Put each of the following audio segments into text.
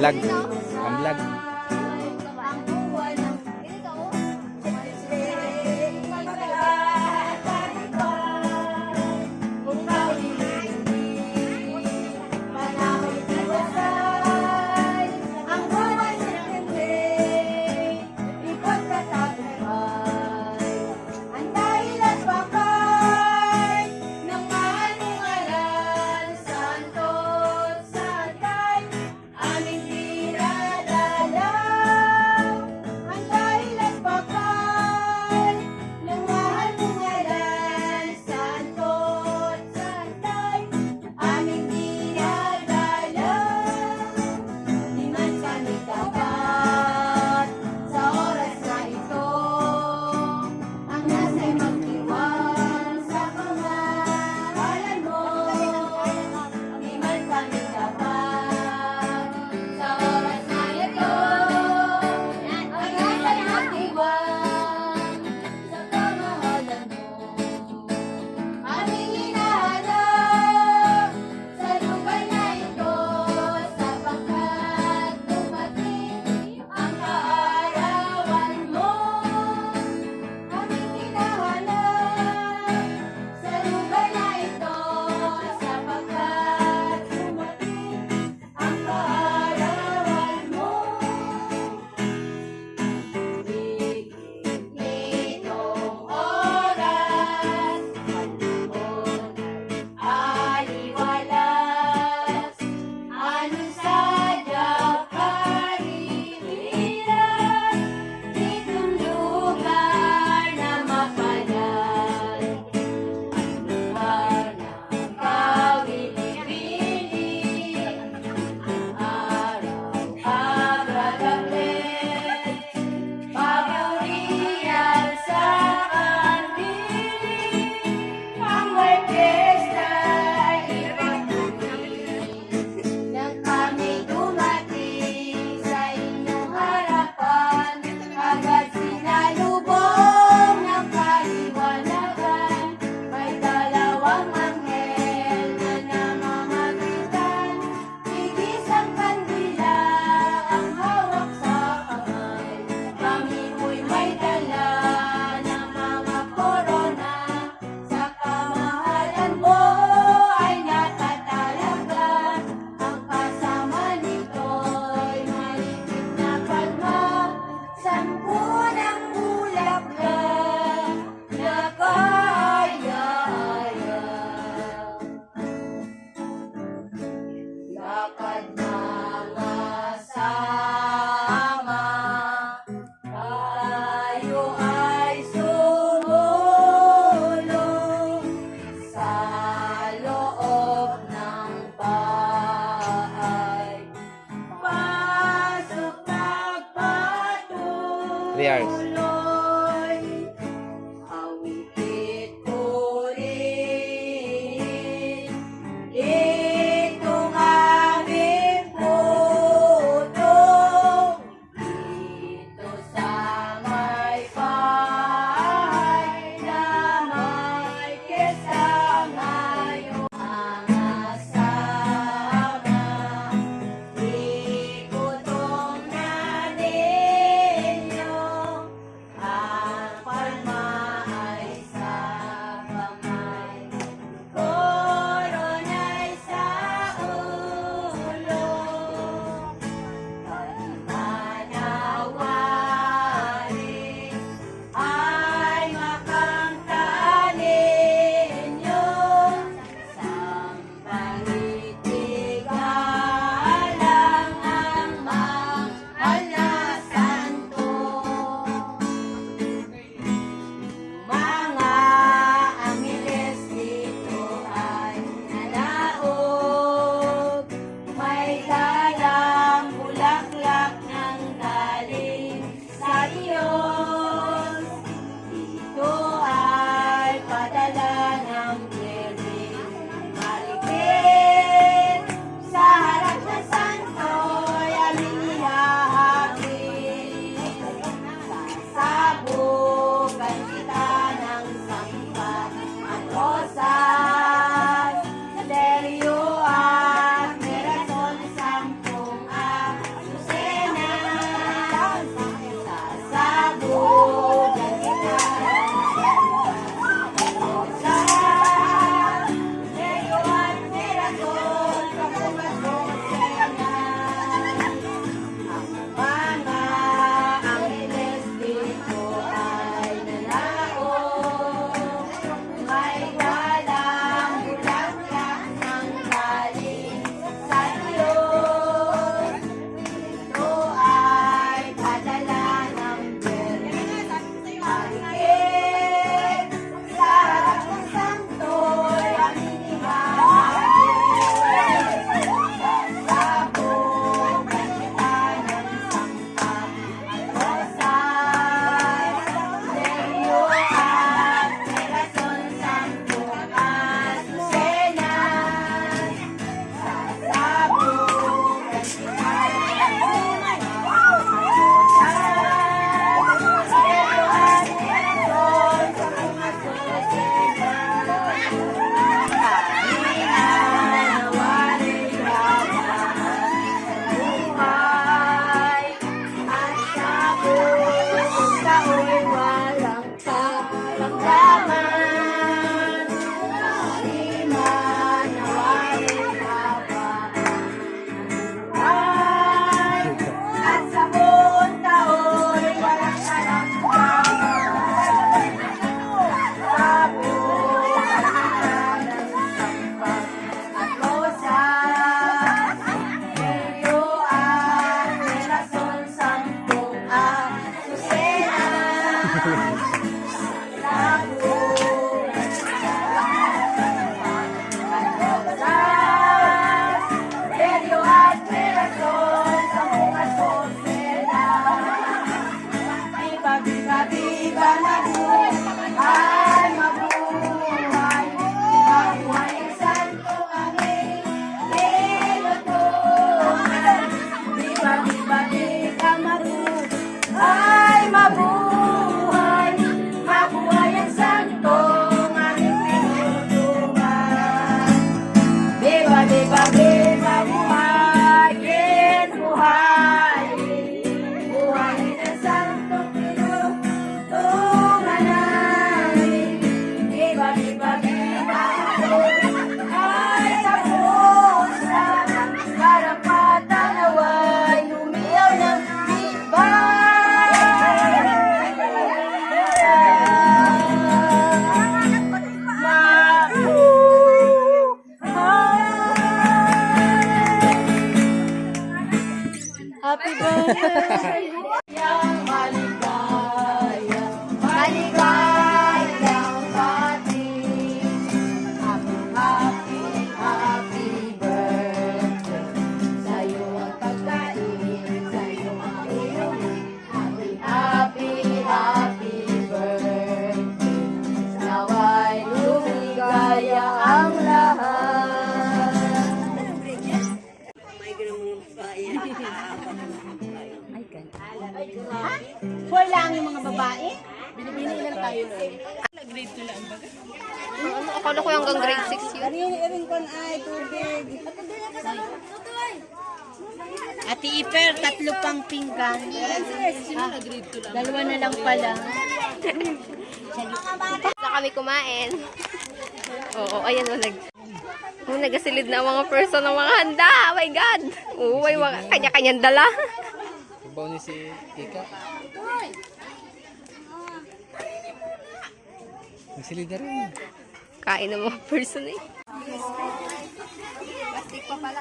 来。这可以 Lang tayo nun. Ano, akala ko hanggang grade 6 yun. Ano yung iring kon ay tubig? Ate Iper, tatlo pang pinggan. Ah, dalawa na lang pala. Na kami kumain. Oo, ayan o, nag... Oh, nagasilid na ang mga person ng mga handa. Oh my God! Mga kanya-kanyang dala. Sabaw ni si Ika. Nagsilid na rin. Kain ng mga person eh.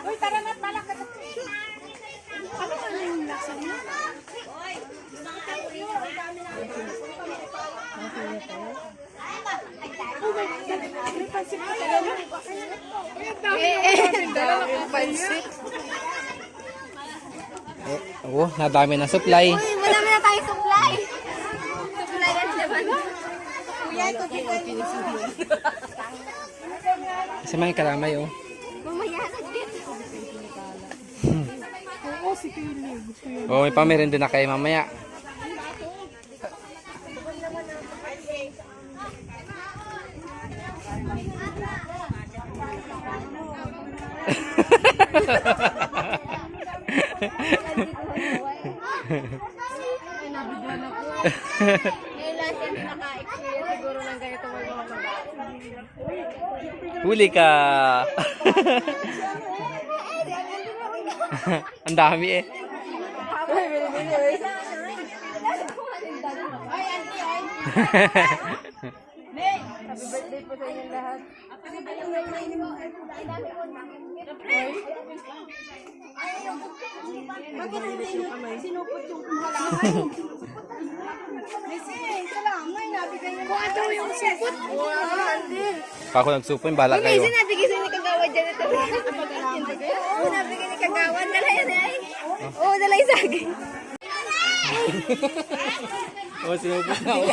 Uy, tara na, pala ka. Eh, oo, nadami na supply. Uy, madami na tayo supply. Supply yan naman. Kasi may kalamay, oh. Mamaya na din. Oo, may pamirin din na kayo mamaya. Ngayon lang siya hindi naka-experience siguro ng ganito may mga babae. Huli ka! Ang dami eh. Happy sa inyo lahat. Bakit hindi sinupot yung halaman? Missy, kalamay, nabigay mo. Kung ano yung supot? Pa ako nagsupoy, bahala kayo. Kasi nabigay sa ni Kagawa dyan ito. Oo, nabigay ni Kagawa. Dala yan ay. Oo, dala yung saging. Oo, sinupot na ako.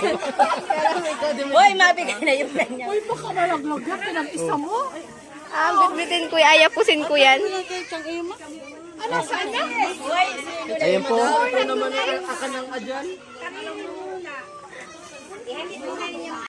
Hoy, mabigay na yung kanya. Uy, baka malaglag yan. Pinag-isa mo. Ah, bitbitin ko, ayapusin ko yan. Ano, saan na? Hoy, Ayun po. Ito naman ang akan ng adyan.